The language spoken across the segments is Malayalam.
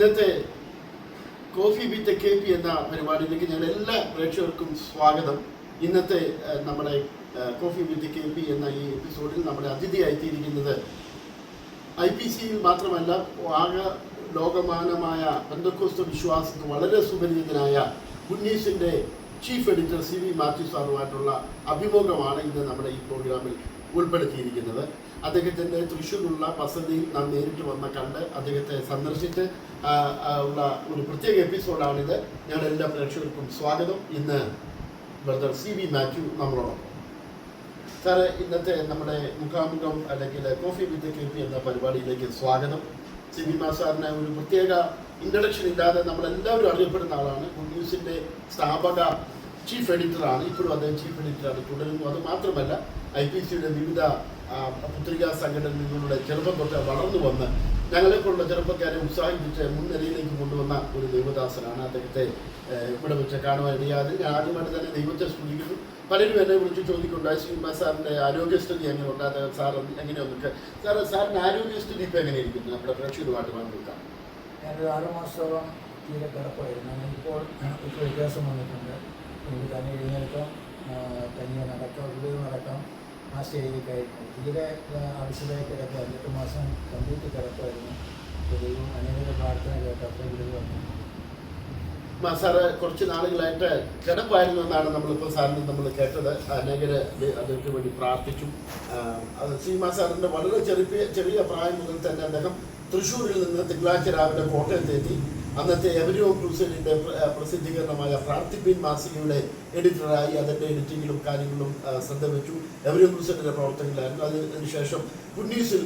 ഇന്നത്തെ കോഫി വിത്ത് കെ പി എന്ന പരിപാടിയിലേക്ക് ഞാൻ എല്ലാ പ്രേക്ഷകർക്കും സ്വാഗതം. ഇന്നത്തെ നമ്മുടെ കോഫി വിത്ത് കെ പി എന്ന ഈ എപ്പിസോഡിൽ നമ്മുടെ അതിഥിയായിത്തീരിക്കുന്നത് ഐ പി സിയിൽ മാത്രമല്ല ആകെ ലോകമാനമായ പന്തക്കോസ്ത വിശ്വാസത്തിന് വളരെ സുപരിചിതനായ ഉന്നീസിന്റെ chief editor C V Mathew സാറുമായിട്ടുള്ള അഭിമുഖമാണ് ഇന്ന് നമ്മുടെ ഈ പ്രോഗ്രാമിൽ ഉൾപ്പെടുത്തിയിരിക്കുന്നത്. അദ്ദേഹത്തിന്റെ തൃശ്ശൂരിലുള്ള വസതിയിൽ നാം നേരിട്ട് വന്ന കണ്ട് അദ്ദേഹത്തെ സന്ദർശിച്ച് ഉള്ള ഒരു പ്രത്യേക എപ്പിസോഡാണിത്. ഞങ്ങളുടെ എല്ലാ പ്രേക്ഷകർക്കും സ്വാഗതം. ഇന്ന് ബ്രദർ സി വി മാത്യു നമ്മളോടൊപ്പം. സാറ് ഇന്നത്തെ നമ്മുടെ മുഖാമുഖം അല്ലെങ്കിൽ കോഫി വിത്ത് കെ പി എന്ന പരിപാടിയിലേക്ക് സ്വാഗതം. സിനിമ സാറിന് ഒരു പ്രത്യേക ഇൻട്രഡക്ഷൻ ഇല്ലാതെ നമ്മളെല്ലാവരും അറിയപ്പെടുന്ന ആളാണ്. ഗുഡ് ന്യൂസിന്റെ സ്ഥാപക ചീഫ് എഡിറ്ററാണ് ഇപ്പോഴും അദ്ദേഹം ചീഫ് എഡിറ്ററാണ് തുടരുന്നു. അത് മാത്രമല്ല ഐ പി സിയുടെ വിവിധ ആ, സംഘടനയിൽ നിന്നുള്ള ചെറുപ്പം തൊട്ട് വളർന്നു വന്ന് ഞങ്ങളെപ്പോലുള്ള ചെറുപ്പക്കാരെ ഉത്സാഹിപ്പിച്ച് മുൻനിരയിലേക്ക് കൊണ്ടുവന്ന ഒരു ദൈവദാസനാണ് അദ്ദേഹത്തെ ഇവിടെ വെച്ച് കാണുവാൻ ഇടയാതെ ഞാൻ ആദ്യമായിട്ട് തന്നെ ദൈവത്തെ സ്തുതിക്കുന്നു. പലരും എന്നെ വിളിച്ച് ചോദിക്കുന്നുണ്ട് ശ്രീകുമാർ സാറിന്റെ ആരോഗ്യസ്ഥിതി എങ്ങനെയുണ്ട്? അദ്ദേഹം സാർ എങ്ങനെയൊന്നൊക്കെ സാർ സാറിന്റെ ആരോഗ്യസ്ഥിതി ഇപ്പോൾ എങ്ങനെ ഇരിക്കുന്നു നമ്മുടെ പ്രേക്ഷകരുമായിട്ട് പങ്കെടുക്കാം ഞാനൊരു ആറ് മാസത്തോളം തീരെ കിടപ്പായിരുന്നു. ഇപ്പോൾ ഇപ്പോൾ വ്യത്യാസം വന്നിട്ടുണ്ട്. എനിക്ക് തന്നെ എഴുന്നേൽക്കാം. തന്നെ നടക്കാം ഉള്ളിൽ നടക്കാം. ആ സ്റ്റേജിലേക്കായിരുന്നു തീരെ ആവശ്യമായി കിടക്കുക അഞ്ചെട്ട് മാസം കമ്പ്ലീറ്റ് കിടക്കുമായിരുന്നു ദൈവം അനേക പ്രാർത്ഥന കേട്ടപ്പോൾ ഇവിടെ വന്നു സാറ് കുറച്ച് നാളുകളായിട്ട് കിടപ്പായിരുന്നു എന്നാണ് നമ്മളിപ്പോൾ സാറിന് നമ്മൾ കേട്ടത്. അനേകര് അദ്ദേഹത്തിന് വേണ്ടി പ്രാർത്ഥിച്ചു. അത് സീമ സാറിന്റെ വളരെ ചെറിയ ചെറിയ പ്രായം മുതൽ തന്നെ അദ്ദേഹം തൃശ്ശൂരിൽ നിന്ന് തിങ്കളാഴ്ച രാവിലെ കോട്ടയത്തെത്തി. അന്നത്തെ എവരിയോ ക്രൂസൈഡിന്റെ പ്രസിദ്ധീകരണമായ പ്രാർത്ഥിപ്പിൻ മാസികയുടെ എഡിറ്ററായി അതിന്റെ എഡിറ്റിങ്ങിലും കാര്യങ്ങളും ശ്രദ്ധ വെച്ചു. എവരിയോ ക്രൂസൈഡിന്റെ പ്രവർത്തനങ്ങളായിരുന്നു. അതിനുശേഷം കുന്നീസിൽ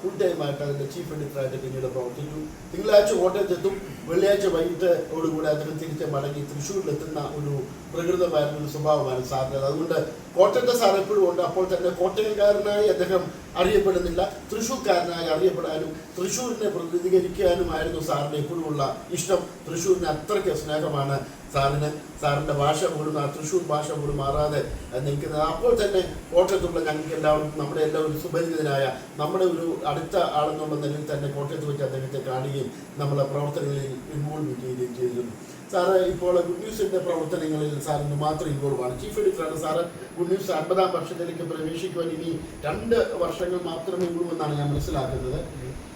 ഫുൾ ടൈമായിട്ട് അതിന്റെ ചീഫ് എഡിറ്ററായിട്ട് പിന്നീട് പ്രവർത്തിച്ചു. തിങ്കളാഴ്ച കോട്ടയത്തെത്തും വെള്ളിയാഴ്ച വൈകിട്ട് ഓടുകൂടെ അദ്ദേഹം തിരിച്ച് മടങ്ങി തൃശ്ശൂരിലെത്തുന്ന ഒരു പ്രകൃതമായിരുന്ന ഒരു സ്വഭാവമാണ് സാറിന്റെ അതുകൊണ്ട് കോട്ടയത്തെ സാർ എപ്പോഴും ഉണ്ട്. അപ്പോൾ തന്നെ കോട്ടയംകാരനായി അദ്ദേഹം അറിയപ്പെടുന്നില്ല. തൃശ്ശൂർക്കാരനായി അറിയപ്പെടാനും തൃശ്ശൂരിനെ പ്രതിനിധീകരിക്കാനുമായിരുന്നു സാറിന് എപ്പോഴുമുള്ള ഇഷ്ടം. തൃശ്ശൂരിന് അത്രയ്ക്ക് സ്നേഹമാണ്. സാറിന് സാറിന്റെ ഭാഷ പോലും ആ തൃശ്ശൂർ ഭാഷ പോലും മാറാതെ നിൽക്കുന്നത്. അപ്പോൾ തന്നെ കോട്ടയത്തുള്ള ഞങ്ങൾക്ക് എല്ലാവർക്കും നമ്മുടെ എല്ലാവരും സുപരിചിതനായ നമ്മുടെ ഒരു അടുത്ത ആളെന്നുള്ള നിലയിൽ തന്നെ കോട്ടയത്ത് വെച്ച് അദ്ദേഹത്തെ കാണുകയും നമ്മളെ പ്രവർത്തനങ്ങളിൽ ഇൻവോൾവ് ചെയ്യുകയും ചെയ്തിരുന്നു സാറ് ഇപ്പോൾ ഗുഡ് ന്യൂസിന്റെ പ്രവർത്തനങ്ങളിൽ സാറിന് മാത്രം ഇൻവോൾവ് ആണ്. ചീഫ് എഡിറ്ററാണ് സാറ്. ഗുഡ് ന്യൂസ് അൻപതാം വർഷത്തിലേക്ക് പ്രവേശിക്കുവാൻ ഇനി രണ്ട് വർഷങ്ങൾ മാത്രമേ ഉള്ളൂ എന്നാണ് ഞാൻ മനസ്സിലാക്കുന്നത്.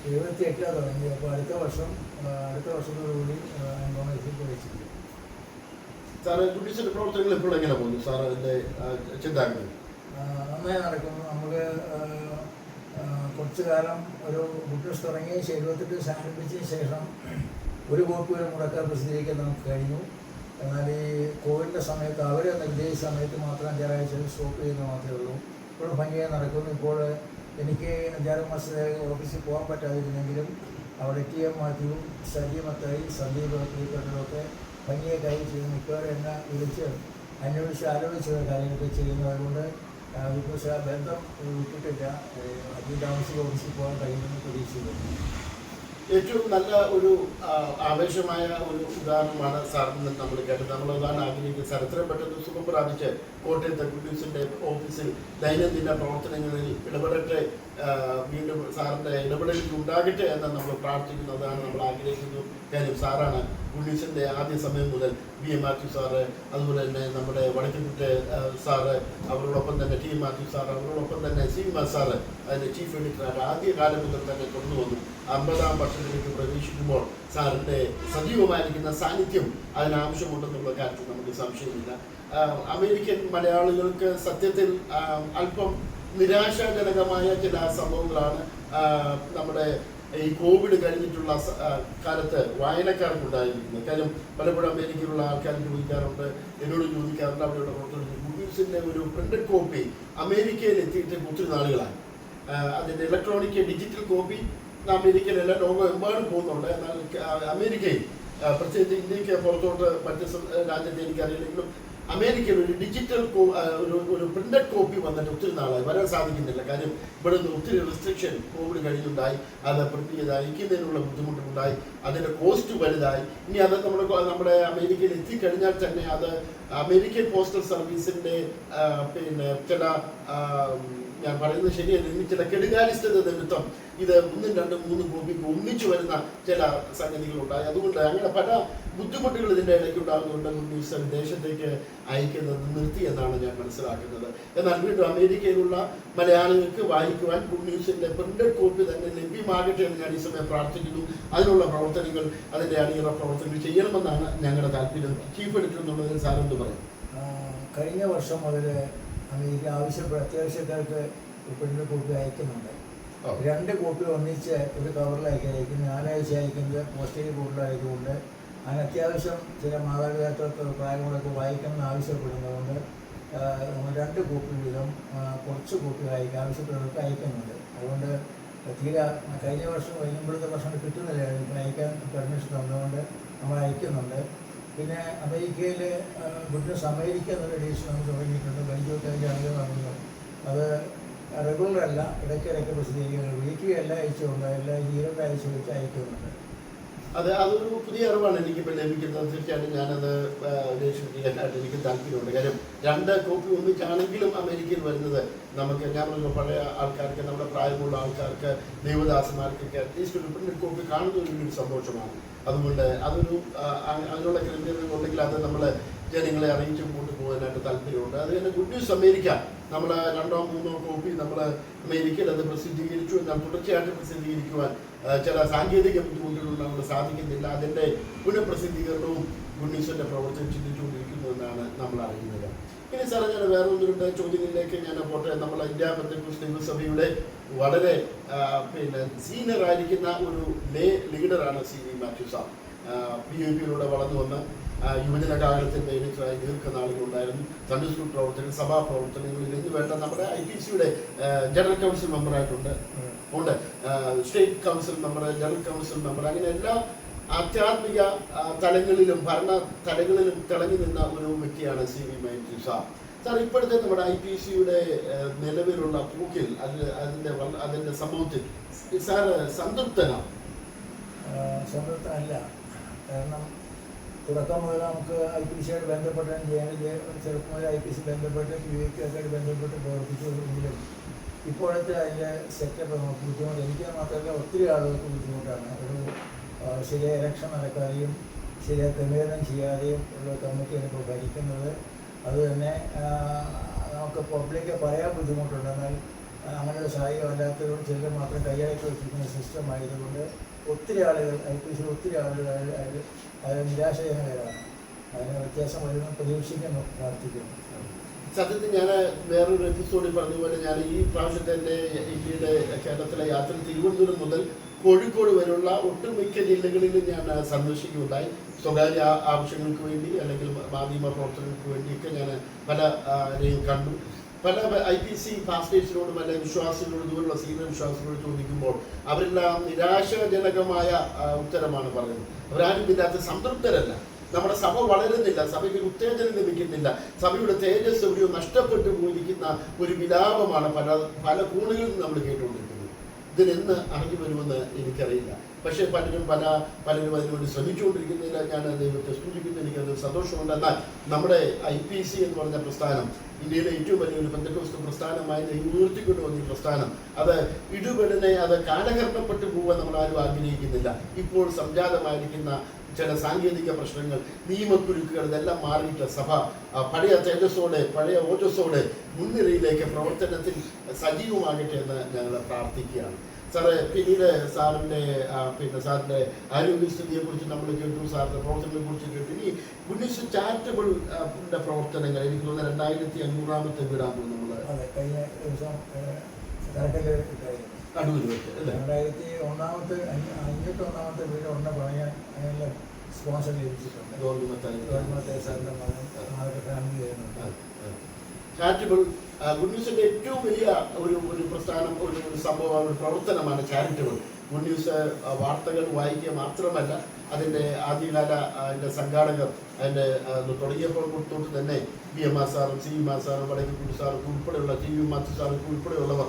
എഴുപത്തി എട്ടാണ് തുടങ്ങി അപ്പോൾ അടുത്ത വർഷം അടുത്ത വർഷത്തോടുകൂടി അംഗോളത്തിൽ പ്രവേശിക്കും. സാറ് ന്യൂസിന്റെ പ്രവർത്തനങ്ങൾ ഇപ്പോൾ എങ്ങനെ പോകുന്നു? സാർ അതിന്റെ ചിന്താഗതി. നന്നായി നടക്കുന്നു. നമുക്ക് കുറച്ചു കാലം ഒരു ബുക്കിസ് തുടങ്ങി ശേഷം സംഘടിപ്പിച്ചതിന് ശേഷം ഒരു കോപ്പി വരെ മുടക്കാൻ പ്രസിദ്ധീകരിക്കാൻ നമുക്ക് കഴിഞ്ഞു. എന്നാൽ ഈ കോവിഡിന്റെ സമയത്ത് അവർ നിർദ്ദേശിച്ച സമയത്ത് മാത്രം അഞ്ചാറാഴ്ച സ്റ്റോപ്പ് ചെയ്യുന്നത് മാത്രമേ ഉള്ളൂ. ഇപ്പോൾ ഭംഗിയായി നടക്കുന്നു. ഇപ്പോൾ എനിക്ക് അഞ്ചാറ് മാസത്തേക്ക് ഓഫീസിൽ പോകാൻ പറ്റാതിരുന്നെങ്കിലും അവിടെ ടി എം മാത്യുവും സജീവത്തായി സന്ദീപ് പ്രിയപ്പെട്ടതൊക്കെ ഭംഗിയായി കാര്യം ചെയ്ത്. മിക്കവാറും വിളിച്ച് അന്വേഷിച്ച് ആലോചിച്ചത് കാര്യങ്ങളൊക്കെ ചെയ്യുന്നതുകൊണ്ട് ബിക്കോസ് ആ ബന്ധം വിട്ടിട്ടില്ല. അധികം താമസിച്ച് ഓഫീസിൽ പോകാൻ കഴിയുമെന്ന് പ്രതീക്ഷിക്കുന്നു. ഏറ്റവും നല്ല ഒരു ആവേശമായ ഒരു ഉദാഹരണമാണ് സാറിന് നമ്മൾ കേട്ടത്. നമ്മൾ അതാണ് ആഗ്രഹിക്കുന്നത് സാർ എത്രയും പെട്ടെന്ന് സുഖം പ്രാപിച്ച് കോട്ടയത്തെ കുഡ്യൂസിന്റെ ഓഫീസിൽ ദൈനംദിന പ്രവർത്തനങ്ങളിൽ ഇടപെടട്ടെ വീണ്ടും സാറിന്റെ ഇടപെടലിൽ ഉണ്ടാകട്ടെ എന്ന് നമ്മൾ പ്രാർത്ഥിക്കുന്നതാണ് നമ്മൾ ആഗ്രഹിക്കുന്നു. കാര്യം സാറാണ് ഉണ്ണീശന്റെ ആദ്യ സമയം മുതൽ ബി എം മാത്യു സാറ് അതുപോലെ തന്നെ നമ്മുടെ വടക്കുകുട്ടെ സാറ് അവരോടൊപ്പം തന്നെ ടി എം മാത്യു സാർ അവരോടൊപ്പം തന്നെ സി എം സാറ് അതിന്റെ ചീഫ് എഡിറ്ററായിട്ട് ആദ്യ കാലം മുതൽ തന്നെ തുടർന്നു വന്നു അമ്പതാം വർഷത്തിലേക്ക് പ്രവേശിക്കുമ്പോൾ സാറിന്റെ സജീവമായിരിക്കുന്ന സാന്നിധ്യം അതിനാവശ്യമുണ്ടെന്നുള്ള കാര്യത്തിൽ നമുക്ക് സംശയമില്ല. അമേരിക്കൻ മലയാളികൾക്ക് സത്യത്തിൽ അല്പം നിരാശാജനകമായ ചില സംഭവങ്ങളാണ് നമ്മുടെ ഈ കോവിഡ് കഴിഞ്ഞിട്ടുള്ള കാലത്ത് വായനക്കാർക്കുണ്ടായിരിക്കുന്നത്. കാര്യം പലപ്പോഴും അമേരിക്കയിലുള്ള ആൾക്കാർ ചോദിക്കാറുണ്ട് എന്നോട് ചോദിക്കാറുണ്ട് അവിടെയുള്ള പുറത്തുള്ള ഗുഡ്യൂസിന്റെ ഒരു പ്രിന്റഡ് കോപ്പി അമേരിക്കയിൽ എത്തിയിട്ട് ഒത്തിരി നാളുകളായി. അതിന്റെ ഇലക്ട്രോണിക് ഡിജിറ്റൽ കോപ്പി അമേരിക്കയിലല്ല ലോകമെമ്പാടും പോകുന്നുണ്ട്. എന്നാൽ അമേരിക്കയിൽ പ്രത്യേകിച്ച് ഇന്ത്യയ്ക്ക് പുറത്തോട്ട് മറ്റ് രാജ്യത്തെ എനിക്കറിയില്ലെങ്കിലും അമേരിക്കയിൽ ഒരു ഡിജിറ്റൽ ഒരു ഒരു പ്രിന്റഡ് കോപ്പി വന്നിട്ട് ഒത്തിരി നാളായി. വരാൻ സാധിക്കുന്നില്ല. കാര്യം ഇവിടെ നിന്ന് ഒത്തിരി റെസ്ട്രിക്ഷൻ കോവിഡ് കഴിഞ്ഞുണ്ടായി. അത് പ്രിന്റ് ചെയ്ത് അയക്കുന്നതിനുള്ള ബുദ്ധിമുട്ടുണ്ടായി അതിന്റെ കോസ്റ്റ് വലുതായി. ഇനി അത് നമ്മുടെ കൊ- നമ്മുടെ അമേരിക്കയിൽ എത്തിക്കഴിഞ്ഞാൽ തന്നെ അത് അമേരിക്കൻ പോസ്റ്റൽ സർവീസിന്റെ പിന്നെ ചില ഞാൻ പറയുന്നത് ശരിയല്ല. ഇനി ചില കെടുകാലിസ്ഥത നിമിത്തം ഇത് ഒന്നും രണ്ടും മൂന്നും കോപ്പിക്ക് ഒന്നിച്ചു വരുന്ന ചില സംഗതികളുണ്ടായി. അതുകൊണ്ട് അങ്ങനെ പല ബുദ്ധിമുട്ടുകൾ ഇതിന്റെ ഇടയ്ക്ക് ഉണ്ടാകുന്നുണ്ട് ഗുഡ് ന്യൂസ് വിദേശത്തേക്ക് അയക്കുന്നത് നിർത്തി എന്നാണ് ഞാൻ മനസ്സിലാക്കുന്നത്. എന്നാൽ വീണ്ടും അമേരിക്കയിലുള്ള മലയാളികൾക്ക് വായിക്കുവാൻ ഗുഡ് ന്യൂസിന്റെ പ്രിന്റഡ് കോപ്പി തന്നെ ലഭ്യമാകട്ടെ എന്ന് ഞാൻ ഈ സമയം പ്രാർത്ഥിക്കുന്നു. അതിനുള്ള പ്രവർത്തനങ്ങൾ അതിന്റെ അണിയറ പ്രവർത്തനങ്ങൾ ചെയ്യണമെന്നാണ് ഞങ്ങളുടെ താല്പര്യം. ചീഫ് എഡിറ്റർ എന്നുള്ളതിൽ സാറെന്ന് പറയും? കഴിഞ്ഞ വർഷം മുതൽ അമേരിക്ക ആവശ്യപ്പെട്ട അത്യാവശ്യക്കാർക്ക് പ്രിന്റ് കോപ്പി അയക്കുന്നുണ്ട്. രണ്ട് കോപ്പി ഒന്നിച്ച് ഒരു കവറിലേക്ക് അയക്കും ഞായറാഴ്ച അയക്കുന്നത് പോസ്റ്റേജ് കൂടുതലായതുകൊണ്ട് അത്യാവശ്യം ചില മാതാപിതാക്കൾക്ക് പ്രായങ്ങളൊക്കെ വായിക്കണമെന്ന് ആവശ്യപ്പെടുന്നതുകൊണ്ട് രണ്ട് കോപ്പി വീതം കുറച്ച് കോപ്പി വായിക്കാൻ ആവശ്യപ്പെടുന്നവർക്ക് അയക്കുന്നുണ്ട്. അതുകൊണ്ട് തീരെ കഴിഞ്ഞ വർഷം കഴിയുമ്പോഴത്തെ വർഷം കിട്ടുന്നില്ല. ഇപ്പം അയക്കാൻ പെർമിഷൻ തന്നതുകൊണ്ട് നമ്മൾ അയക്കുന്നുണ്ട്. പിന്നെ അമേരിക്കയിൽ ഗുഡ്നസ് അമേരിക്ക എന്നൊരു എഡീഷൻ നമ്മൾ തുടങ്ങിയിട്ടുണ്ട്. പരിചയത്തിന്റെ അതിന്റെ അറിവ് നടന്നു അത് റെഗുലർ അല്ല. ഇടയ്ക്കിടയ്ക്ക് പ്രസിദ്ധീകരിക്കുന്നത് വീക്കിലി എല്ലാ ആഴ്ചയുണ്ട് എല്ലാ ഈ ആഴ്ച വെച്ച് അയക്കുന്നുണ്ട്. അത് അതൊരു പുതിയ അറിവാണ് എനിക്കിപ്പോൾ ലഭിക്കുന്നത്. തീർച്ചയായിട്ടും ഞാനത് ചെയ്യാനായിട്ട് എനിക്ക് താല്പര്യമുണ്ട്. കാര്യം രണ്ട് കോപ്പി ഒന്നിച്ചാണെങ്കിലും അമേരിക്കയിൽ വരുന്നത് നമുക്ക് ഞാൻ പറഞ്ഞു പഴയ ആൾക്കാർക്ക് നമ്മുടെ പ്രായമുള്ള ആൾക്കാർക്ക് ദൈവദാസന്മാർക്കൊക്കെ അറ്റ്ലീസ്റ്റ് ഒരു പ്രിന്റ് കോപ്പി കാണുന്ന ഒരു വലിയൊരു സന്തോഷമാണ്. അതുകൊണ്ട് അതൊരു അതിനുള്ള ക്രമീകരണം ഉണ്ടെങ്കിൽ അത് നമ്മൾ ജനങ്ങളെ അറിയിച്ചു കൊണ്ടുപോകാനായിട്ട് താല്പര്യമുണ്ട്. അത് തന്നെ ഗുഡ് ന്യൂസ് അമേരിക്ക. നമ്മൾ രണ്ടോ മൂന്നോ കോപ്പി നമ്മൾ അമേരിക്കയിൽ അത് പ്രസിദ്ധീകരിച്ചു. എന്നാൽ തുടർച്ചയായിട്ട് പ്രസിദ്ധീകരിക്കുവാൻ ചില സാങ്കേതിക ബുദ്ധിമുട്ടുകൾ നമ്മൾ സാധിക്കുന്നില്ല. അതിന്റെ പുനഃപ്രസിദ്ധീകരണവും ന്യൂസിന്റെ പ്രവർത്തനം ചിന്തിച്ചുകൊണ്ടിരിക്കുന്നു എന്നാണ് നമ്മൾ അറിയുന്നത്. ഇനി സാറേ ഞാൻ വേറെ ഒന്ന് ചോദ്യങ്ങളിലേക്ക് ഞാൻ പോട്ടെ. നമ്മൾ ഇന്ത്യ ബന്ധുക്കൂസ് നിയമസഭയുടെ വളരെ പിന്നെ സീനിയർ ആയിരിക്കുന്ന ഒരു lay ലീഡറാണ് C V Mathew sir. P U പിയിലൂടെ വളർന്നു വന്ന് യുവജന കാലത്തിന്റെ എഡിറ്ററായി ദീർഘനാളുകളുണ്ടായിരുന്നു സൺഡേ സ്കൂൾ പ്രവർത്തനം സഭാ പ്രവർത്തനങ്ങളിൽ ഇന്ന് വേണ്ട നമ്മുടെ ഐ പി സിയുടെ ജനറൽ കൗൺസിൽ മെമ്പറായിട്ടുണ്ട്. ഉണ്ട്. State council member general council member അങ്ങനെ എല്ലാ ആധ്യാത്മിക തലങ്ങളിലും ഭരണ തലങ്ങളിലും തിളങ്ങി നിന്ന ഒരു വ്യക്തിയാണ് C V Maithri sir sir ഇപ്പോഴത്തെ നമ്മുടെ ഐ പി സിയുടെ നിലവിലുള്ള പൂക്കിൽ അതിൽ അതിന്റെ അതിന്റെ സംഭവത്തിൽ സാർ സംതൃപ്തനാണ്? സംതൃപ്തനല്ല കാരണം തുടക്കം മുതൽ നമുക്ക് ഐ പി സിയായിട്ട് ബന്ധപ്പെട്ട് ചെയ്യാൻ ചെറുപ്പം മുതൽ ഐ പി സി ബന്ധപ്പെട്ട് യു എ ആയിട്ട് ബന്ധപ്പെട്ട് പ്രവർത്തിച്ചുകൊണ്ടെങ്കിലും ഇപ്പോഴത്തെ അതിന്റെ സെറ്റപ്പ് നമുക്ക് ബുദ്ധിമുട്ട്. എനിക്ക് മാത്രമല്ല ഒത്തിരി ആളുകൾക്ക് ബുദ്ധിമുട്ടാണ്. ഒരു ശരിയായ ഇലക്ഷൻ നടക്കാതെയും ശരിയായ ക്രമീകരണം ചെയ്യാതെയും ഉള്ള കമ്മിറ്റിയാണ് ഇപ്പോൾ ഭരിക്കുന്നത്. അതുതന്നെ നമുക്ക് പബ്ലിക്ക് പറയാൻ ബുദ്ധിമുട്ടുണ്ട്. എന്നാൽ അങ്ങനെ സാഹചര്യം അല്ലാത്തതുകൊണ്ട് ചിലർ മാത്രം കൈയായിട്ട് വെച്ചിരിക്കുന്ന സിസ്റ്റം ആയതുകൊണ്ട് ഒത്തിരി ആളുകൾ ഐ പി സി ഒത്തിരി ആളുകൾ അതിൽ അത് നിരാശജനകരാണ്. അതിന് വ്യത്യാസം വരുമെന്ന് പ്രതീക്ഷിക്കുന്നു പ്രാർത്ഥിക്കുന്നു. സത്യത്തിൽ ഞാൻ വേറൊരു എപ്പിസോഡിൽ പറഞ്ഞ പോലെ ഞാൻ ഈ പ്രാവശ്യത്തെ എന്റെ ഇന്ത്യയുടെ കേരളത്തിലെ യാത്ര തിരുവനന്തപുരം മുതൽ കോഴിക്കോട് വരെയുള്ള ഒട്ടുമിക്ക ജില്ലകളിലും ഞാൻ സന്ദർശിക്കുകയുണ്ടായി. സ്വകാര്യ ആവശ്യങ്ങൾക്ക് വേണ്ടി അല്ലെങ്കിൽ മാധ്യമ പ്രവർത്തനങ്ങൾക്ക് വേണ്ടിയൊക്കെ ഞാൻ പല കണ്ടു. പല ഐ പി സി പാസ്റ്റേഴ്സിനോടും അല്ലെ വിശ്വാസികളോട് ഇതുപോലുള്ള സീനിയർ വിശ്വാസികളോട് ചോദിക്കുമ്പോൾ അവരെല്ലാം നിരാശാജനകമായ ഉത്തരമാണ് പറയുന്നത്. അവരാരും ഇതിനകത്ത് സംതൃപ്തരല്ല. നമ്മുടെ സഭ വളരുന്നില്ല സഭയ്ക്ക് ഉത്തേജനം ലഭിക്കുന്നില്ല. സഭയുടെ തേജസ് എവിടെയോ നഷ്ടപ്പെട്ടു പോയിരിക്കുന്ന ഒരു വിലാപമാണ് പല പല കോണുകളിൽ നമ്മൾ കേട്ടുകൊണ്ടിരിക്കുന്നത്. ഇതിനെന്ന് അറിഞ്ഞു വരുമെന്ന് എനിക്കറിയില്ല. പക്ഷേ പലരും പല പലരും അതിനുവേണ്ടി ശ്രമിച്ചുകൊണ്ടിരിക്കുന്നതിൽ ഞാൻ ദൈവത്തെ സ്തുതിക്കുന്നു എനിക്കത് സന്തോഷമുണ്ട്. എന്നാൽ നമ്മുടെ ഐ പി സി എന്ന് പറഞ്ഞ പ്രസ്ഥാനം ഇന്ത്യയിലെ ഏറ്റവും വലിയൊരു ബന്ധക്കോസ്ത പ്രസ്ഥാനമായി ദൈവം ഉയർത്തിക്കൊണ്ടു വന്ന പ്രസ്ഥാനം അത് ഇടുപെടനെ അത് കാലഘട്ടപ്പെട്ടു പോകാൻ നമ്മൾ ആരും ആഗ്രഹിക്കുന്നില്ല. ഇപ്പോൾ സംജാതമായിരിക്കുന്ന ചില സാങ്കേതിക പ്രശ്നങ്ങൾ നിയമക്കുരുക്കുകൾ ഇതെല്ലാം മാറിയിട്ട് സഭ പഴയ തേജസ്സോടെ പഴയ ഓജസ്സോടെ മുൻനിരയിലേക്ക് പ്രവർത്തനത്തിൽ സജീവമാകട്ടെ എന്ന് ഞങ്ങൾ പ്രാർത്ഥിക്കുകയാണ്. സാറേ പിന്നീട് സാറിന്റെ പിന്നെ സാറിന്റെ ആരോഗ്യസ്ഥിതിയെ കുറിച്ച് നമ്മൾ കേട്ടു സാറിന്റെ പ്രവർത്തനങ്ങളെ കുറിച്ച് കേട്ടു. ഇനി പുണ്യസ് ചാരിറ്റബിൾ പ്രവർത്തനങ്ങൾ എനിക്ക് തോന്നുന്നത് രണ്ടായിരത്തി അഞ്ഞൂറാമത്തെ വീടാകുമ്പോൾ നമ്മൾ അതെ കഴിഞ്ഞ ദിവസം കഴിഞ്ഞു അടൂർ വെച്ച് രണ്ടായിരത്തി ഒന്നാമത്തെ അഞ്ഞൂ- അഞ്ഞൂറ്റി ഒന്നാമത്തെ വീട് ഉടനെ പറയാൻ സ്പോൺസർ ലഭിച്ചിട്ടുണ്ട്. ഗവൺമെന്റ് സാറിന്റെ മകൻ ഫാമിലി ചെയ്യുന്നുണ്ട് ചാരിറ്റബിൾ ഗുഡ് ന്യൂസിന്റെ ഏറ്റവും വലിയ ഒരു ഒരു പ്രസ്ഥാനം ഒരു ഒരു സംഭവമാണ് ഒരു പ്രവർത്തനമാണ് ചാരിറ്റബിൾ ഗുഡ് ന്യൂസ് വാർത്തകൾ വായിക്കുക മാത്രമല്ല അതിന്റെ ആദ്യകാല ആ, അതിന്റെ സംഘാടകർ അതിന്റെ ആ, തുടങ്ങിയപ്പോൾ തൊട്ട് തന്നെ ബി എം ആർ സാറും സി എം ആർ സാറും വടക്കുട്ടി സാറും ഉൾപ്പെടെയുള്ള ടി വി മാത്യു സാറും ഉൾപ്പെടെയുള്ളവർ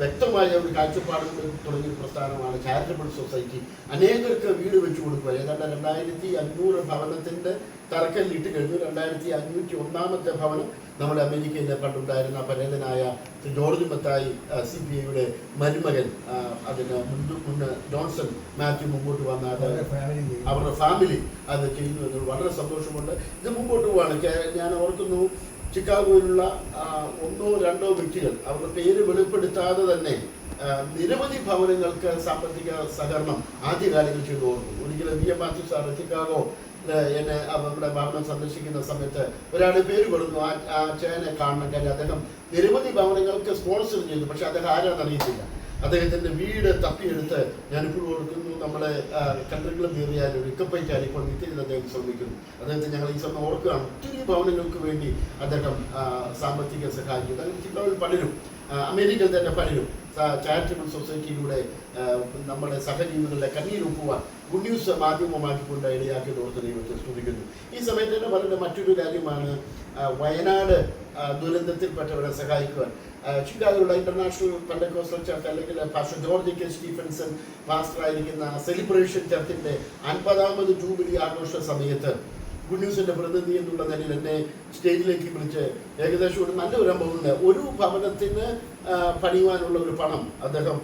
വ്യക്തമായ ഒരു കാഴ്ചപ്പാടുകൾ തുടങ്ങിയ പ്രസ്ഥാനമാണ് ചാരിറ്റബിൾ സൊസൈറ്റി അനേകർക്ക് വീട് വെച്ചു കൊടുക്കുക. ഏതാണ്ട് രണ്ടായിരത്തി അഞ്ഞൂറ് ഭവനത്തിന്റെ തറക്കല്ലിട്ട് കഴിഞ്ഞു. രണ്ടായിരത്തി അഞ്ഞൂറ്റി ഒന്നാമത്തെ ഭവനം നമ്മുടെ അമേരിക്കയിലെ പണ്ടുണ്ടായിരുന്ന പരേതനായ ശ്രീ ജോർജ് മത്തായി സി പി ഐയുടെ മരുമകൻ അതിന് മുൻപ് മുന്ന് ജോൺസൺ മാത്യു മുമ്പോട്ട് വന്ന. അവരുടെ ഫാമിലി അത് ചെയ്യുന്നു എന്നൊരു വളരെ സന്തോഷമുണ്ട്. ഇത് മുമ്പോട്ട് പോവാണ്. ഞാൻ ഓർക്കുന്നു ചിക്കാഗോയിലുള്ള ഒന്നോ രണ്ടോ വ്യക്തികൾ അവരുടെ പേര് വെളിപ്പെടുത്താതെ തന്നെ നിരവധി ഭവനങ്ങൾക്ക് സാമ്പത്തിക സഹകരണം ആദ്യകാലങ്ങളിൽ ചെയ്തു കൊടുക്കും ഒരിക്കലും V. M. Mathew sir Chicago എന്നെ നമ്മുടെ ഭവനം സന്ദർശിക്കുന്ന സമയത്ത് ഒരാളുടെ പേര് കൊടുക്കുന്നു ആ ചേനെ കാണണം കാര്യം അദ്ദേഹം നിരവധി ഭവനങ്ങൾക്ക് സ്പോൺസർ ചെയ്തു പക്ഷെ അദ്ദേഹം ആരാണെന്ന് അദ്ദേഹത്തിന്റെ വീട് തപ്പിയെടുത്ത് ഞാനിപ്പോൾ ഓർക്കുന്നു നമ്മുടെ കണ്ടറികളും ഒരു ഇക്കപ്പൈറ്റാൽ ഇപ്പോൾ നിത്യത്തിൽ അദ്ദേഹം ശ്രമിക്കുന്നു. അദ്ദേഹത്തെ ഞങ്ങൾ ഈ സമയം ഓർക്കുകയാണ്. ഒത്തിരി ഭവനങ്ങൾക്ക് വേണ്ടി അദ്ദേഹം സാമ്പത്തിക സഹായിക്കുന്നു അങ്ങനെ ചിന്തകളിൽ പലരും അമേരിക്കയിൽ തന്നെ പലരും ചാരിറ്റബിൾ സൊസൈറ്റിയിലൂടെ നമ്മുടെ സഹജീവികളുടെ കണ്ണീരൊപ്പുവാൻ ഗുഡ് ന്യൂസ് മാധ്യമമാക്കിക്കൊണ്ട് ഇടയാക്കി ഓർത്ത് ദൈവത്തെ സ്തുതിക്കുന്നു. ഈ സമയത്ത് തന്നെ വളരെ മറ്റൊരു കാര്യമാണ് വയനാട് ദുരന്തത്തിൽപ്പെട്ടവരെ സഹായിക്കുവാൻ. ചിക്കാഗോയുടെ ഇന്റർനാഷണൽ പെൻഡക്കോസ്റ്റൽ ചർച്ച് അല്ലെങ്കിൽ pastor George K Stephenson pastor ആയിരിക്കുന്ന സെലിബ്രേഷൻ ചർച്ചിന്റെ അൻപതാമത് ജൂബിലി ആഘോഷ സമയത്ത് ഗുഡ് ന്യൂസിന്റെ പ്രതിനിധി എന്നുള്ള നിലയിൽ എന്നെ സ്റ്റേജിലേക്ക് വിളിച്ച് ഏകദേശം ഒരു നല്ല ഒരു അമ്പവുണ്ട് ഒരു ഭവനത്തിന് പണിയുവാനുള്ള ഒരു പണം അദ്ദേഹം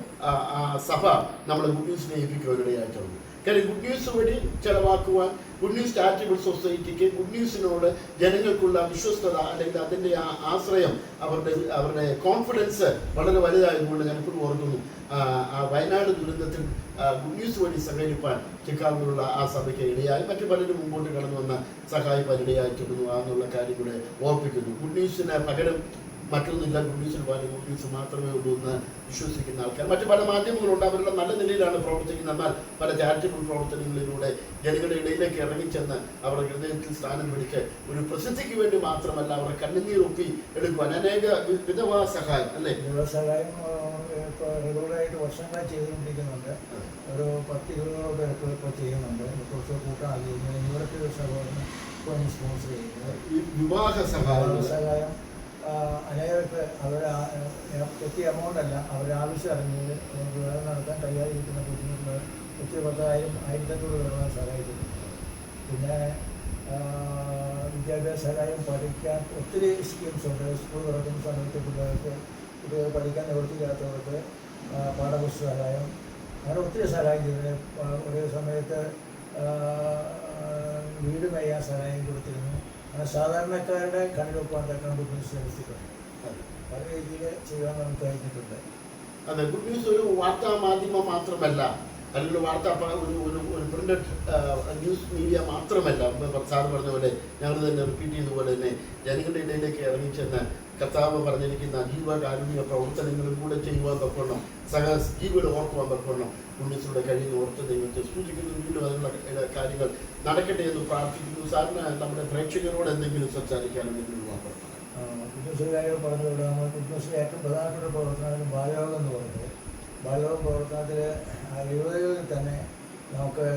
സഭ നമ്മളെ ഗുഡ് ന്യൂസിനെ ഏൽപ്പിക്കുവാനിടയായിട്ടുണ്ട് കാര്യം ഗുഡ് ന്യൂസ് വഴി ചെലവാക്കുവാൻ ഗുഡ് ന്യൂസ് ചാരിറ്റബിൾ സൊസൈറ്റിക്ക് ഗുഡ് ന്യൂസിനോട് ജനങ്ങൾക്കുള്ള വിശ്വസ്തത അല്ലെങ്കിൽ അതിന്റെ ആ ആശ്രയം അവരുടെ അവരുടെ കോൺഫിഡൻസ് വളരെ വലുതായതുകൊണ്ട് ഞാനിപ്പോഴും ഓർക്കുന്നു. ആ, വയനാട് ദുരന്തത്തിൽ ഗുഡ് ന്യൂസ് വഴി സഹകരിപ്പാൻ ചിക്കാഗോയിലുള്ള ആ സഭയ്ക്ക് ഇടയായി. മറ്റു പലരും മുമ്പോട്ട് കടന്നു വന്ന സഹായിപ്പാൻ ഇടയായിട്ടിരുന്നു എന്നുള്ള കാര്യം കൂടെ ഓർപ്പിക്കുന്നു. ഗുഡ് ന്യൂസിന് പകരം മറ്റൊന്നുമില്ല ഗുഡ് ന്യൂസിന് പകരം ഗുഡ് ന്യൂസ് മാത്രമേ ഉള്ളൂ എന്ന് വിശ്വസിക്കുന്ന ആൾക്കാർ. മറ്റു പല മാധ്യമങ്ങളുണ്ട് അവരുടെ നല്ല നിലയിലാണ് പ്രവർത്തിക്കുന്നത്. എന്നാൽ പല ചാരിറ്റബിൾ പ്രവർത്തനങ്ങളിലൂടെ ജനങ്ങളുടെ ഇടയിലേക്ക് ഇറങ്ങിച്ചെന്ന് അവരുടെ ഹൃദയത്തിൽ സ്ഥാനം പിടിച്ച് ഒരു പ്രസിദ്ധിക്ക് വേണ്ടി മാത്രമല്ല അവരുടെ കണ്ണുനീർ ഒപ്പി എടുക്കുവാൻ അനേക വിധവാ സഹായം അല്ലേ? സഹായം ഇപ്പോൾ റെഗുലറായിട്ട് വർഷങ്ങളായി ചെയ്തുകൊണ്ടിരിക്കുന്നുണ്ട്. ഒരു പത്ത് ഇരുപതോളം പേർക്ക് ഇപ്പോൾ ചെയ്യുന്നുണ്ട്. കുറച്ച് കൂട്ടാക്കി സഹോദരൻ സ്പോൺസർ ചെയ്യുന്നത്. വിവാഹ സഹായം സഹായം അനേകർക്ക് അവർ എത്തിയ എമൗണ്ട് അല്ല ആവശ്യം അറിഞ്ഞത് വിവാഹം നടത്താൻ കഴിയാതിരിക്കുന്ന ബുദ്ധിമുട്ടുകൾ ഒത്തിരി പത്തായിരം ആയിരത്തഞ്ഞൂറ് വരുന്ന സഹായിക്കുന്നു പിന്നെ വിദ്യാഭ്യാസ സഹായം പഠിക്കാൻ ഒത്തിരി സ്കീംസ് ഉണ്ട്. സ്കൂൾ തുറക്കുന്ന സമയത്ത് പിള്ളേർക്ക് കുട്ടികൾ പഠിക്കാൻ നിവൃത്തിയില്ലാത്തവർക്ക് പാഠപുസ്തക സഹായം അങ്ങനെ ഒത്തിരി സഹായം ചെയ്തിട്ടുണ്ട്. ഒരേ സമയത്ത് വീട് മെയ്യാൻ സഹായം കൊടുത്തിരുന്നു. സാധാരണക്കാരുടെ കണ്ണിലൊപ്പാൻ തക്കാൻ ബുദ്ധിമുട്ട് ശ്രമിച്ചിട്ടുണ്ട്. പല രീതിയിൽ ചെയ്യാൻ നമുക്ക് കഴിഞ്ഞിട്ടുണ്ട്. അതെ ഗുഡ് ന്യൂസ് ഒരു വാർത്താ മാധ്യമം മാത്രമല്ല അല്ലെങ്കിൽ വാർത്താ ഒരു ഒരു പ്രിന്റഡ് ന്യൂസ് മീഡിയ മാത്രമല്ല. സാർ പറഞ്ഞ പോലെ ഞങ്ങൾ തന്നെ റിപ്പീറ്റ് ചെയ്ത പോലെ തന്നെ ജനങ്ങളുടെ ഇടയിലേക്ക് ഇറങ്ങിച്ചെന്ന് കർത്താവ് പറഞ്ഞിരിക്കുന്ന ജീവകാരുണ്യ പ്രവർത്തനങ്ങളും കൂടെ ചെയ്യുവാൻ തക്കണം സഹ ജീവികളെ ഓർക്കുവാൻ തക്കണം ഗുഡ് കഴിയുന്ന ഓർത്ത് ദൈവത്തെ സൂചിക്കുന്നു വീണ്ടും അതിനുള്ള കാര്യങ്ങൾ നടക്കട്ടെ എന്ന് പ്രാർത്ഥിക്കുന്നു. സാറിന് നമ്മുടെ പ്രേക്ഷകരോട് എന്തെങ്കിലും കുടുംബശ്രീ കാര്യങ്ങൾ പറഞ്ഞതുകൊണ്ട് നമ്മൾ കുടുംബശ്രീ ഏറ്റവും പ്രധാനപ്പെട്ട പ്രവർത്തനമാണ് ബാലയോഗം എന്ന് പറയുന്നത്. ബാലയോഗം പ്രവർത്തനത്തിൽ യുവതകളിൽ തന്നെ നമുക്ക്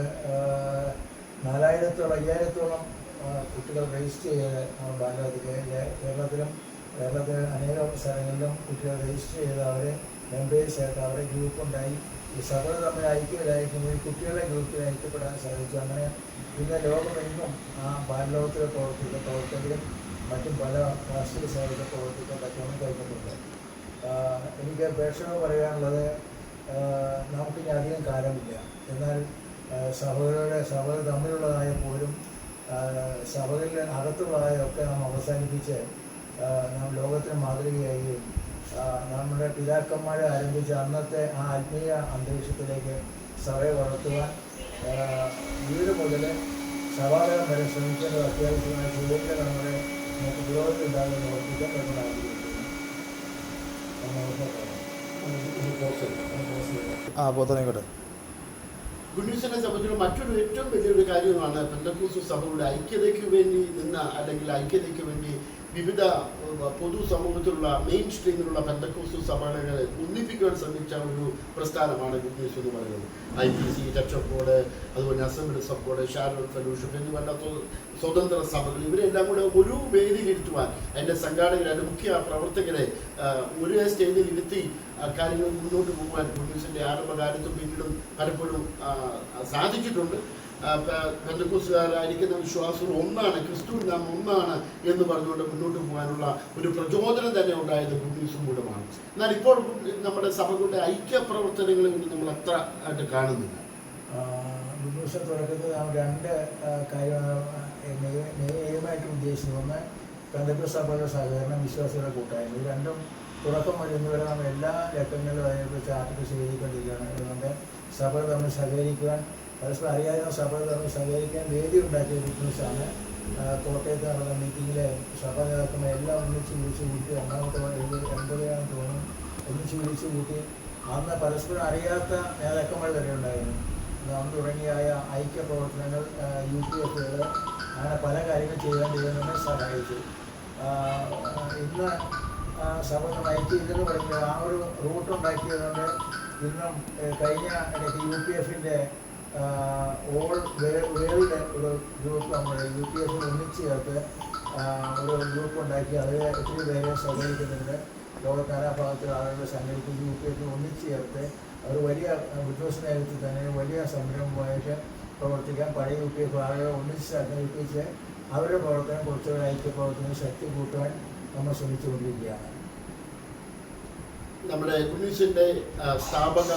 നാലായിരത്തോളം അയ്യായിരത്തോളം കുട്ടികൾ രജിസ്റ്റർ ചെയ്ത് നമ്മൾ ബാലയോഗത്തിൽ കേരളത്തിലും കേരളത്തിലെ അനേക സ്ഥലങ്ങളിലും കുട്ടികൾ രജിസ്റ്റർ ചെയ്ത് അവരെ മെമ്പേഴ്സ് ആയിട്ട് അവരെ ഗ്രൂപ്പ് ഉണ്ടായി ഈ സഭകൾ തമ്മിൽ ഐക്യമില്ലായിരിക്കുമ്പോൾ ഈ കുട്ടികളെ ഗ്രൂപ്പിൽ ഐക്യപ്പെടാൻ സാധിച്ചു. അങ്ങനെ ഇന്ന് ലോകമെങ്ങും ആ ബാലലോകത്തിലെ പ്രവർത്തിക്കുന്ന പ്രവർത്തകരും മറ്റും പല കാർഷിക സേവന കഴിഞ്ഞിട്ടുണ്ട് ആഹ് എനിക്ക് പ്രേക്ഷകർ പറയാനുള്ളത് നമുക്കിനി അധികം കാലമില്ല. എന്നാൽ സഭകളുടെ സഭകൾ തമ്മിലുള്ളതായ പോലും സഭകളിൽ അകത്തുള്ളതായൊക്കെ നാം അവസാനിപ്പിച്ച് നാം ലോകത്തിന് മാതൃകയായി. നമ്മുടെ പിതാക്കന്മാരെ ആരംഭിച്ച അന്നത്തെ ആ ആത്മീയ അന്തരീക്ഷത്തിലേക്ക് സഭയെ വളർത്തുവാൻ വീട് മുതൽ സഭാതലം വരെ ശ്രമിക്കേണ്ടത് അത്യാവശ്യമായ ചോദ്യങ്ങൾ നമ്മുടെ നമുക്ക് പുരോഗതി ഉണ്ടാകുമെന്ന് ഓർപ്പിക്കാൻ നമ്മൾ ആഗ്രഹിക്കുന്നു. ആ പോത്തനേക്കോട്ടെ ഗുഡ് ന്യൂസിനെ സംബന്ധിച്ച് മറ്റൊരു ഏറ്റവും വലിയൊരു കാര്യമാണ് പെന്തക്കൂസ് സഭയുടെ ഐക്യതയ്ക്ക് വേണ്ടി നിന്ന അല്ലെങ്കിൽ ഐക്യതയ്ക്ക് വേണ്ടി വിവിധ പൊതു പൊതുസമൂഹത്തിലുള്ള മെയിൻ സ്ട്രീമിലുള്ള പെന്തക്കൂസ് സമാനങ്ങളെ ഒന്നിപ്പിക്കുവാൻ ശ്രമിച്ച ഒരു പ്രസ്ഥാനമാണ് ഗുഡ് ന്യൂസ് എന്ന് പറയുന്നത്. I P C touch of board അതുപോലെ അസംബ്ലി സബ് ബോർഡ് ഷാരോട്ട് ഫെലോഷിപ്പ് എന്നിവരുടെ സ്വതന്ത്ര സഭകൾ ഇവരെല്ലാം കൂടെ ഒരു വേദിയിലിരുത്തുവാൻ അതിന്റെ സംഘാടകരെ അതിന്റെ മുഖ്യ പ്രവർത്തകരെ ഒരു സ്റ്റേജിൽ ഇരുത്തി കാര്യങ്ങൾ മുന്നോട്ട് പോകുവാൻ ഗുഡ് ന്യൂസിന്റെ ആരംഭകാലത്തും പിന്നീടും പലപ്പോഴും സാധിച്ചിട്ടുണ്ട്. ആ, പ- പെന്തക്കോസ്തുകാരായിരിക്കുന്ന വിശ്വാസികൾ ഒന്നാണ് ക്രിസ്തു നാം ഒന്നാണ് എന്ന് പറഞ്ഞുകൊണ്ട് മുന്നോട്ട് പോകാനുള്ള ഒരു പ്രചോദനം തന്നെ ഉണ്ടായത് ഗുഡ് കൂടമാണ് എന്നാൽ ഇപ്പോൾ നമ്മുടെ സഭകളുടെ ഐക്യ പ്രവർത്തനങ്ങളിൽ നമ്മൾ അത്ര ആയിട്ട് കാണുന്നില്ല. ബുദ്ധിമുട്ട തുടക്കത്തിൽ നാം രണ്ട് കാര്യമായിട്ട് ഉദ്ദേശിച്ചത്. ഒന്ന് പെന്തക്കൂസ് സഭയുടെ സഹകരണം വിശ്വാസികളുടെ കൂട്ടായ്മ. രണ്ടും തുടക്കം വരുന്നവരെ നാം എല്ലാ ലക്കങ്ങളിലും അതിനെക്കുറിച്ച് ആർട്ടിക്കൽ സ്വീകരിക്കൊണ്ടിരിക്കുകയാണ് അതുകൊണ്ട് സഭകൾ തമ്മിൽ സഹകരിക്കുവാൻ പരസ്പരം അറിയാനോ തമ്മിൽ സഹകരിക്കാൻ വേദി ഉണ്ടാക്കിയ ബിസിനസ്സാണ് കോട്ടയത്ത് നടന്ന മീറ്റിങ്ങിലെ സഭ നേതാക്കന്മാർ എല്ലാം ഒന്നിച്ച് വിളിച്ച് കൂട്ടി ഒന്നാമത്തെ എൺപതാണെന്ന് തോന്നുന്നു ഒന്നിച്ച് വിളിച്ച് കൂട്ടി. അന്ന് പരസ്പരം അറിയാത്ത നേതാക്കന്മാർ വരെ ഉണ്ടായിരുന്നു. അന്ന് തുടങ്ങിയായ ഐക്യ പ്രവർത്തനങ്ങൾ യു പി എഫുകൾ അങ്ങനെ പല കാര്യങ്ങൾ ചെയ്യാൻ ദൈവം സഹായിച്ചു. ഇന്ന് സഭ നയിക്കില്ലെന്ന് പറയുമ്പോൾ ആ ഒരു റൂട്ട് ഉണ്ടാക്കിയതുകൊണ്ട് ഇന്നും കഴിഞ്ഞ യു പി എഫിന്റെ ഓൾ വേൾഡ് ഒരു ഗ്രൂപ്പ് നമ്മൾ യു പി എഫിൽ ഒന്നിച്ച് ചേർത്ത് ഒരു ഗ്രൂപ്പ് ഉണ്ടാക്കി അത് ഒത്തിരി പേരെ സഹകരിക്കുന്നുണ്ട്. ലോകത്താനാ ഭാഗത്തുള്ള ആളുകളെ സംഘടിപ്പിച്ച് യു പി എഫിൽ ഒന്നിച്ച് ചേർത്ത് ഒരു വലിയ വിദ്വാസ തന്നെ വലിയ സംരംഭമായിട്ട് പ്രവർത്തിക്കാൻ പഴയ യു പി എഫ് ആളുകളെ ഒന്നിച്ച് സംഘടിപ്പിച്ച് അവരുടെ പ്രവർത്തനം കുറച്ചുകൂടെ ഐക്യ പ്രവർത്തനം ശക്തി കൂട്ടുവാൻ നമ്മൾ ശ്രമിച്ചുകൊണ്ടിരിക്കുകയാണ്. നമ്മുടെ കുഞ്ഞീസിന്റെ സ്ഥാപക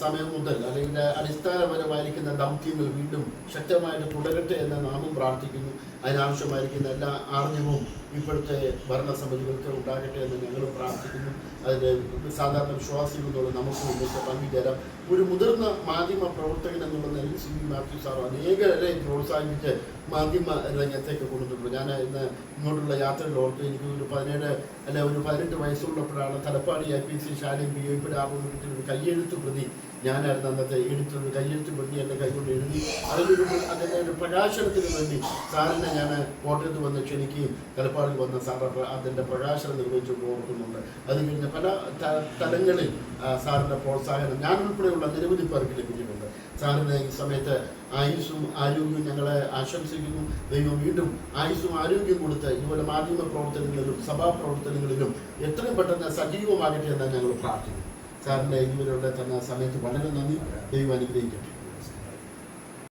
സമയം മുതൽ അല്ലെങ്കിൽ അടിസ്ഥാനപരമായിരിക്കുന്ന ദൗത്യങ്ങൾ വീണ്ടും ശക്തമായിട്ട് തുടരട്ടെ എന്ന് നാമം പ്രാർത്ഥിക്കുന്നു. അതിനാവശ്യമായിരിക്കുന്ന എല്ലാ ആർജവും ഇപ്പോഴത്തെ ഭരണസമിതികൾക്ക് ഉണ്ടാകട്ടെ എന്ന് ഞങ്ങൾ പ്രാർത്ഥിക്കുന്നു. അതിന്റെ സാധാരണ വിശ്വാസികൾ എന്നുള്ള നമുക്ക് മുന്നോട്ട് പങ്കുചേരാം ഒരു മുതിർന്ന മാധ്യമ പ്രവർത്തകൻ എന്നുള്ള നിലയിൽ സി വി മാത്യു സാർ അനേകരെ പ്രോത്സാഹിപ്പിച്ച് മാധ്യമ രംഗത്തേക്ക് കൊണ്ടുവന്നിട്ടുണ്ട്. ഞാൻ ഇന്ന് ഇങ്ങോട്ടുള്ള യാത്രയിൽ ഓർത്ത് എനിക്ക് ഒരു പതിനേഴ് അല്ലെ ഒരു പതിനെട്ട് വയസ്സുള്ളപ്പോഴാണ് തലപ്പാടി ഐ പി സി ശാലയും പി ഒപ്പിടാവുന്ന ഒരു കയ്യെഴുത്ത് പ്രതി ഞാനായിരുന്നു അന്നത്തെ എഴുത്തൊരു കയ്യെഴുത്ത് പ്രതി എന്റെ കൈകൊണ്ട് എഴുതി അതിനൊരു അതിന്റെ ഒരു പ്രകാശനത്തിന് വേണ്ടി സാറിനെ ഞാൻ കോട്ടയത്ത് വന്ന് ക്ഷണിക്കുകയും തലപ്പാടിൽ വന്ന സാർ അതിന്റെ പ്രകാശനം നിർവഹിച്ചു ഓർക്കുന്നുണ്ട്. അത് കഴിഞ്ഞ പല തലങ്ങളിൽ സാറിന്റെ പ്രോത്സാഹനം ഞാൻ ഉൾപ്പെടെയുള്ള നിരവധി പേർക്ക് ലഭിച്ചിട്ടുണ്ട് സാറിന് ഈ സമയത്ത് ആയുസ്സും ആരോഗ്യവും ഞങ്ങളെ ആശംസിക്കുന്നു. ദൈവം വീണ്ടും ആയുസ്സും ആരോഗ്യം കൊടുത്ത് ഇതുപോലെ മാധ്യമ പ്രവർത്തനങ്ങളിലും സഭാ പ്രവർത്തനങ്ങളിലും എത്രയും പെട്ടെന്ന് സജീവമാകട്ടെ എന്ന് ഞങ്ങൾ പ്രാർത്ഥിക്കുന്നു സാറിന്റെ ഇതുവരെയുള്ള തന്ന സമയത്ത് വളരെ നന്ദി. ദൈവം അനുഗ്രഹിക്കട്ടെ.